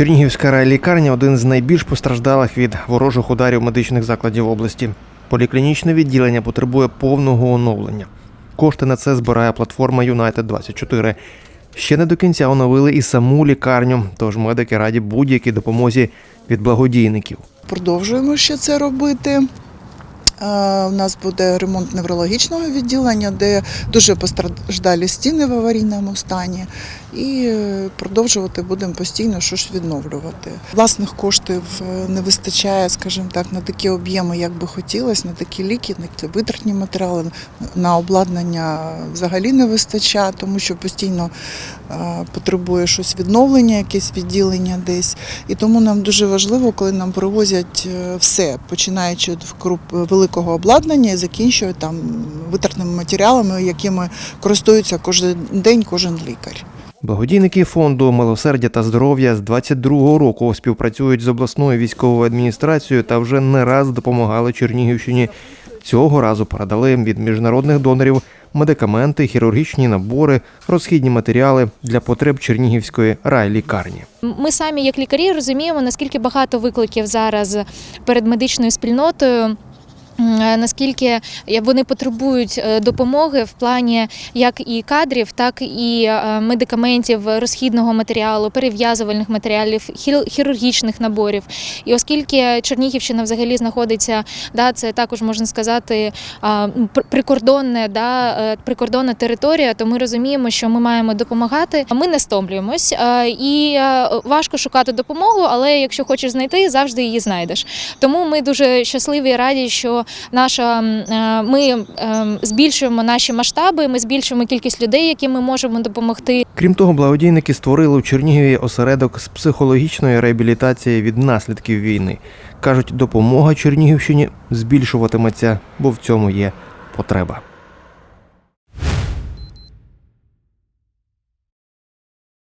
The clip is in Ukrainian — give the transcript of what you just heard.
Чернігівська райлікарня один з найбільш постраждалих від ворожих ударів медичних закладів області. Поліклінічне відділення потребує повного оновлення. Кошти на це збирає платформа United 24 Ще не до кінця оновили і саму лікарню, тож медики раді будь-якій допомозі від благодійників. Продовжуємо ще це робити. Е, У нас буде ремонт неврологічного відділення, де дуже постраждалі стіни в аварійному стані. І е, продовжувати будемо постійно що ж відновлювати. Власних коштів е, не вистачає, скажімо так, на такі об'єми, як би хотілося, на такі ліки, на витратні матеріали, на обладнання взагалі не вистачає, тому що постійно потребує щось відновлення, якесь відділення десь. І тому нам дуже важливо, коли нам привозять все, починаючи від круп великого обладнання і закінчуючи там витратними матеріалами, якими користується кожен день кожен лікар. Благодійники фонду Милосердя та здоров'я з 22-го року співпрацюють з обласною військовою адміністрацією та вже не раз допомагали Чернігівщині. Цього разу передали від міжнародних донорів медикаменти, хірургічні набори, розхідні матеріали для потреб Чернігівської райлікарні. Ми самі, як лікарі, розуміємо, наскільки багато викликів зараз перед медичною спільнотою. Е, Наскільки вони потребують е, допомоги в плані як і кадрів, так і е, медикаментів, розхідного матеріалу, перев'язувальних матеріалів, хір- хірургічних наборів. І оскільки Чернігівщина взагалі знаходиться, да, це також можна сказати прикордонне, да, прикордонна територія, то ми розуміємо, що ми маємо допомагати. Ми не стомлюємось і важко шукати допомогу, але якщо хочеш знайти, завжди її знайдеш. Тому ми дуже щасливі і раді, що наша е, ми е, збільшуємо наші масштаби, ми збільшуємо кількість людей, яким ми можемо допомогти. Крім того, благодійники створили у Чернігові осередок з психологічної реабілітації від наслідків війни. кажуть, допомога Чернігівщині збільшуватиметься, бо в цьому є потреба.